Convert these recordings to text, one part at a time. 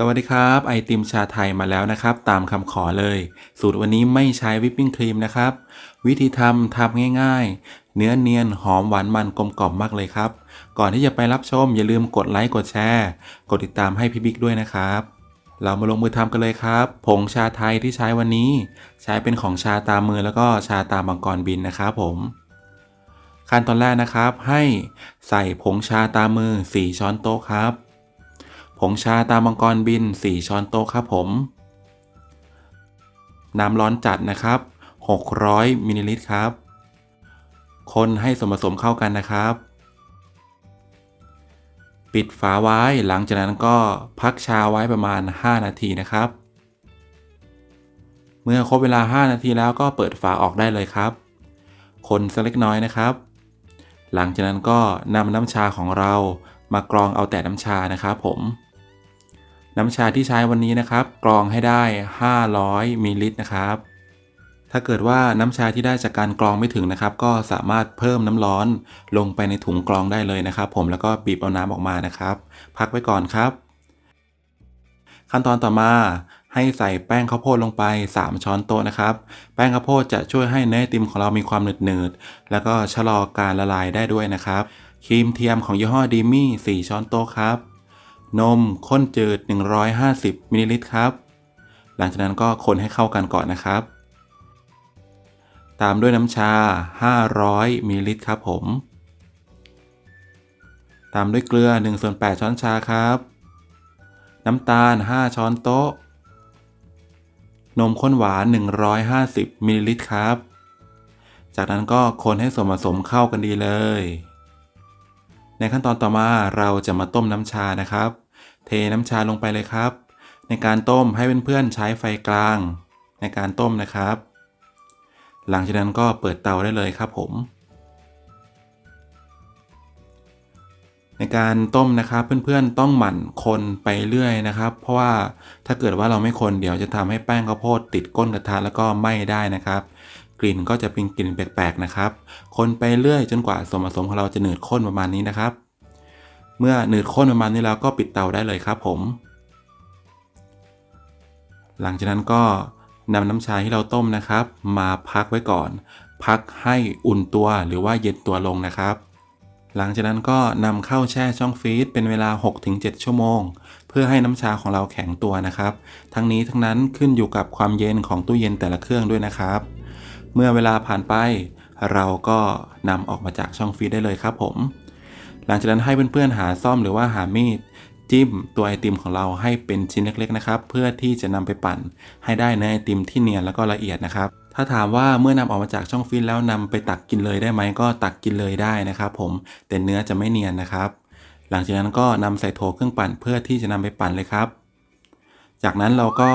สวัสดีครับ ไอติมชาไทยมาแล้วนะครับ ตามคำขอเลย สูตรวันนี้ไม่ใช้วิปปิ้งครีมนะครับ วิธีทำทำง่ายๆ เนื้อเนียนหอมหวานมันกลมกล่อมมากเลยครับ ก่อนที่จะไปรับชมอย่าลืมกดไลค์กดแชร์ กดติดตามให้พี่บิ๊กด้วยนะครับ เรามาลงมือทำกันเลยครับ ผงชาไทยที่ใช้วันนี้ ใช้เป็นของชาตามมือแล้วก็ชาตามังกรบินนะครับผม ขั้นตอนแรกนะครับ ให้ใส่ผงชาตามมือ 4 ช้อนโต๊ะครับ ผงชาตามังกรบิน 4 ช้อนโต๊ะครับผม น้ำร้อนจัดนะครับ 600มิลลิลิตรครับ คนให้ส่วนผสมเข้ากันนะครับ ปิดฝาไว้หลังจากนั้นก็พักชาไว้ประมาณ 5 นาทีนะครับ เมื่อครบเวลา 5 นาทีแล้วก็เปิดฝาออกได้เลยครับ คนสักเล็กน้อยนะครับ หลังจากนั้นก็นำน้ำชาของเรามากรองเอาแต่น้ำชานะครับผม น้ำชาที่ใช้วันนี้นะครับ กรองให้ได้ 500มิลลิลิตรนะครับ ถ้าเกิดว่าน้ำชาที่ได้จากการกรองไม่ถึงนะครับ ก็สามารถเพิ่มน้ำร้อนลงไปในถุงกรองได้เลยนะครับ ผมแล้วก็บีบเอาน้ำออกมานะครับ พักไว้ก่อนครับ ขั้นตอนต่อมาให้ใส่แป้งข้าวโพดลงไป 3 ช้อนโต๊ะนะครับ แป้งข้าวโพดจะช่วยให้เนื้อไอติมของเรามีความหนืดๆแล้วก็ชะลอการละลายได้ด้วยนะครับครีมเทียมของยี่ห้อดีมี่4ช้อนโต๊ะครับ นมข้นจืด 150มิลลิลิตรครับ หลังจากนั้นก็คนให้เข้ากันก่อนนะครับ ตามด้วยน้ำชา 500มิลลิลิตรครับผม ตามด้วยเกลือ1ส่วน8ช้อนชาครับ น้ำตาล 5 ช้อนโต๊ะ นมข้นหวาน 150มิลลิลิตรครับ จากนั้นก็คนให้ส่วนผสมเข้ากันดีเลย ในขั้นตอนต่อมาเราจะมาต้มน้ำชานะครับ เทน้ำชาลงไปเลยครับ ในการต้มให้เพื่อนๆใช้ไฟกลาง ในการต้มนะครับ หลังจากนั้นก็เปิดเตาได้เลยครับผม ในการต้มนะครับเพื่อนๆต้องหมั่นคนไปเรื่อยนะครับ เพราะว่าถ้าเกิดว่าเราไม่คนเดี๋ยวจะทำให้แป้งข้าวโพดติดก้นกระทะแล้วก็ไหม้ได้นะครับ กลิ่นก็จะเป็นกลิ่นแปลกๆนะครับ คนไปเรื่อยจนกว่าส่วนผสมของเราจะหนืดข้นประมาณนี้นะครับ เมื่อหนืดข้นประมาณนี้แล้วก็ปิดเตาได้เลยครับผม หลังจากนั้นก็นำน้ำชาที่เราต้มนะครับ มาพักไว้ก่อน พักให้อุ่นตัวหรือว่าเย็นตัวลงนะครับ หลังจากนั้นก็นำเข้าแช่ช่องฟรีซเป็นเวลา 6-7 ชั่วโมง เพื่อให้น้ำชาของเราแข็งตัวนะครับ ทั้งนี้ทั้งนั้นขึ้นอยู่กับความเย็นของตู้เย็นแต่ละเครื่องด้วยนะครับ เมื่อเวลาผ่านไป เราก็นำออกมาจากช่องฟรีซได้เลยครับผม หลังจากนั้นให้เพื่อนๆหาซ่อมหรือว่าหามีดจิ้มตัวไอติมของเราให้เป็นชิ้นเล็กๆนะครับ เพื่อที่จะนำไปปั่นให้ได้เนื้อไอติมที่เนียนแล้วก็ละเอียดนะครับ ถ้าถามว่าเมื่อนำออกมาจากช่องฟรีซแล้วนำไปตักกินเลยได้ไหมก็ตักกินเลยได้นะครับ ผมแต่เนื้อจะไม่เนียนนะครับ หลังจากนั้นก็นำใส่โถเครื่องปั่นเพื่อที่จะนำไปปั่นเลยครับ จากนั้นเราก็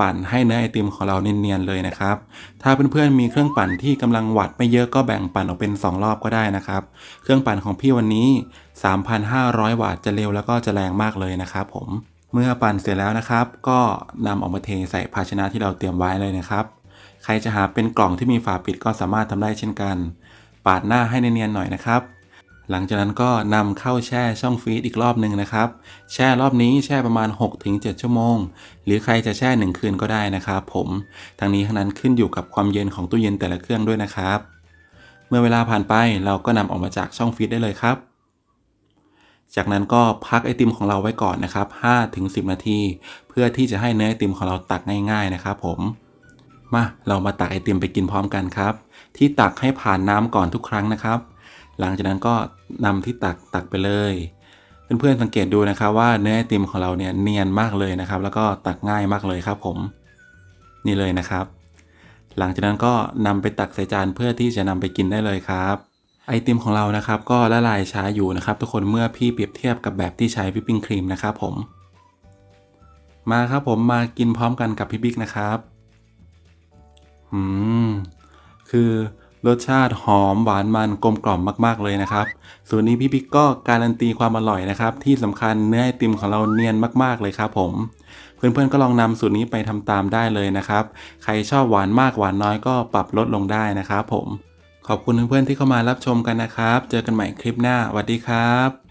ปั่นให้เนื้อไอติมของเราเนียนๆเลยนะครับ ถ้าเพื่อนๆมีเครื่องปั่นที่กำลังวัดไม่เยอะก็แบ่งปั่นออกเป็น 2 รอบก็ได้นะครับ เครื่องปั่นของพี่วันนี้ 3,500 วัตต์จะเร็วแล้วก็จะแรงมากเลยนะครับผมเมื่อปั่นเสร็จแล้วนะครับ ก็นำออกมาเทใส่ภาชนะที่เราเตรียมไว้เลยนะครับ ใครจะหาเป็นกล่องที่มีฝาปิดก็สามารถทำได้เช่นกัน ปาดหน้าให้เนียนๆหน่อยนะครับ หลังจากนั้นก็นำเข้าแช่ช่องฟรีซอีกรอบหนึ่งนะครับ แช่รอบนี้แช่ประมาณ 6-7 ชั่วโมง หรือใครจะแช่ 1 คืนก็ได้นะครับผมทางนี้ทั้งนั้นขึ้นอยู่กับความเย็นของตู้เย็นแต่ละเครื่องด้วยนะครับ เมื่อเวลาผ่านไปเราก็นำออกมาจากช่องฟรีซได้เลยครับ จากนั้นก็พักไอติมของเราไว้ก่อนนะครับ 5-10 นาที เพื่อที่จะให้เนื้อไอติมของเราตักง่าย ๆนะครับ ผมมาเรามาตักไอติมไปกินพร้อมกันครับ ที่ตักให้ผ่านน้ำก่อนทุกครั้งนะครับ หลังจากนั้นก็นำที่ตักตักไปเลยเพื่อนๆสังเกตดูนะครับว่าเนื้อไอติมของเราเนี่ยเนียนมากเลยนะครับ แล้วก็ตักง่ายมากเลยครับผม นี่เลยนะครับ หลังจากนั้นก็นำไปตักใส่จานเพื่อที่จะนำไปกินได้เลยครับ ไอติมของเรานะครับก็ละลายช้าอยู่นะครับ ทุกคนเมื่อพี่เปรียบเทียบกับแบบที่ใช้วิปปิ้งครีมนะครับผม มาครับผมมากินพร้อมกันกับพี่บิ๊กนะครับ อืมคือ รสชาติหอมหวานมันกลมกล่อมมากๆเลยนะครับส่วนนี้พี่พิ๊กก็การันตีความอร่อยนะครับ ที่สำคัญเนื้อไอติมของเราเนียนมากๆเลยครับผม เพื่อนๆก็ลองนำสูตรนี้ไปทำตามได้เลยนะครับ ใครชอบหวานมากหวานน้อยก็ปรับลดลงได้นะครับผม ขอบคุณเพื่อนๆที่เข้ามารับชมกันนะครับ เจอกันใหม่คลิปหน้าสวัสดีครับ